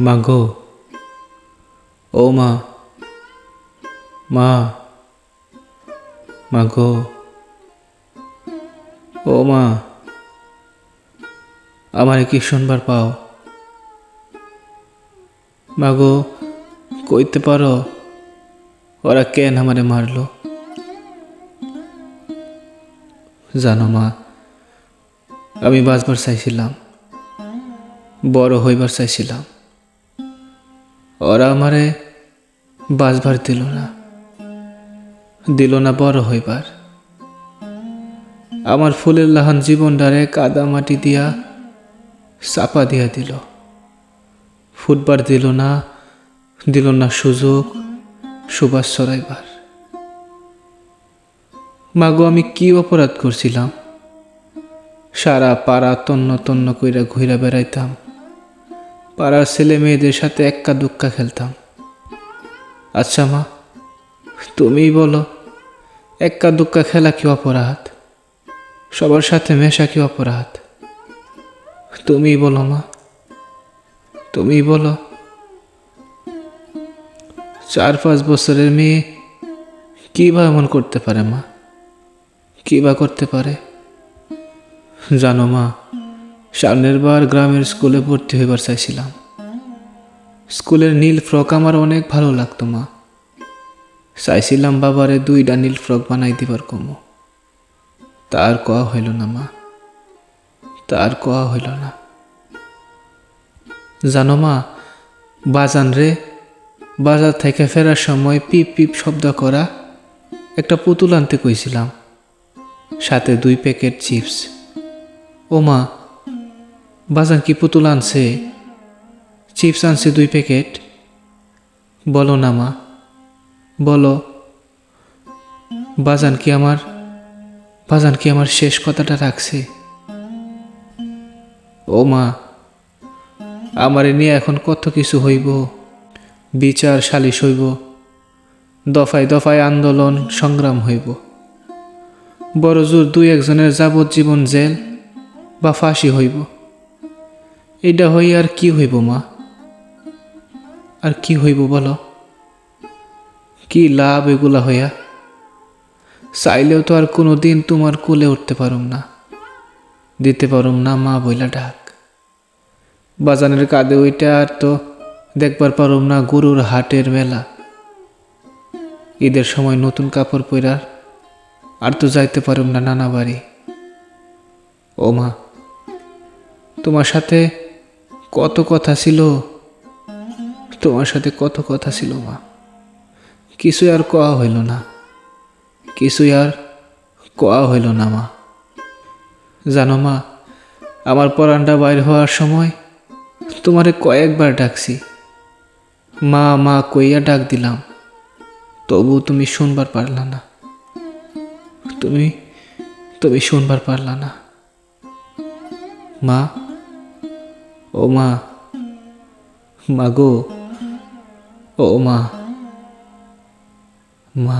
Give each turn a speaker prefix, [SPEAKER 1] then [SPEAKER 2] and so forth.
[SPEAKER 1] মা গো। ও মা। মা। মা গো। ও মা। আমারে কি শুনবার পাও? মা গো, কইতে পারো, ওরা কেন আমারে মারলো? জানো মা, আমি বাঁচবার চাইছিলাম, বড় হইবার চাইছিলাম। ওরা আমারে বাঁচবার দিল না। দিল না বড় হইবার। আমার ফুলের লাহান জীবনটারে কাদা মাটি দিয়া চাপা দিয়া দিল। ফুটবার দিল না দিল না সুযোগ, সুবাস ছড়াইবার। মাগো, আমি কি অপরাধ করছিলাম? সারা পাড়া তন্ন তন্ন কইরা ঘুরা বেড়াইতাম। পাড়ার ছেলে মেয়েদের সাথে এক্কা দুক্কা খেলতাম। আচ্ছা মা, তুমিই বলো, এক্কা দুক্কা খেলা কি অপরাধ? সবার সাথে মেশা কি অপরাধ? তুমিই বলো মা, তুমিই বলো। চার পাঁচ বছরের মেয়ে কী বা এমন করতে পারে মা? কী বা করতে পারে? জানো মা সামনের বার গ্রামের স্কুলে ভর্তি হইবার চাইছিলাম। স্কুলের নীল ফ্রক আমার অনেক ভালো লাগতো, মা। চাইছিলাম বাবারে দুইটা নীল ফ্রক বানাই দিবার কমো। তার কোয়া হইল না, মা। তার কোয়া হইল না। জানো, মা, বাজান রে, বাজার থেকে ফেরার সময় পিপ পিপ শব্দ করা একটা পুতুল আনতে কইছিলাম। সাথে দুই প্যাকেট চিপস। ও, মা বাজান কি পুতুল আনছে? চিপস আনছে দুই প্যাকেট। বলো না, মা। বলো। বাজান কি আমার বাজান কি আমার শেষ কথাটা রাখছে? ও মা, আমারে নিয়ে এখন কত কিছু হইব? বিচার সালিশ হইব। দফায় দফায় আন্দোলন, সংগ্রাম হইব। বড় জোর দুই একজনের যাবজ্জীবন জেল বা ফাঁসি হইব। এটা হই আর কি হইব মা? আর কি হইব বলো? কি লাভ এগুলা হইয়া? চাইলেও তো আর কোনো দিন তোমার কোলে উঠতে পারুম না। দিতে পারুম না মা বইলা ডাক। বাজানের কাঁধে ওইটা আর তো দেখবার পারুম না গরুর হাটের মেলা ঈদের সময় নতুন কাপড় পরার আর তো যাইতে পারুম না নানা বাড়ি। ও মা, তোমার সাথে কত কথা ছিল? তোমার সাথে কত কথা ছিল, মা? কিছুই আর কোয়া হইল না। কিছুই আর কোয়া হইল না, মা। জানো, মা, আমার পরানটা বাইর হওয়ার সময় তোমারে কয়েকবার ডাকছি। মা মা, কইয়া ডাক দিলাম। তবু তুমি শুনবার পারলা না। তুমি তুমি শুনবার পারলা না। মা ও মা মাগো ও মা মা।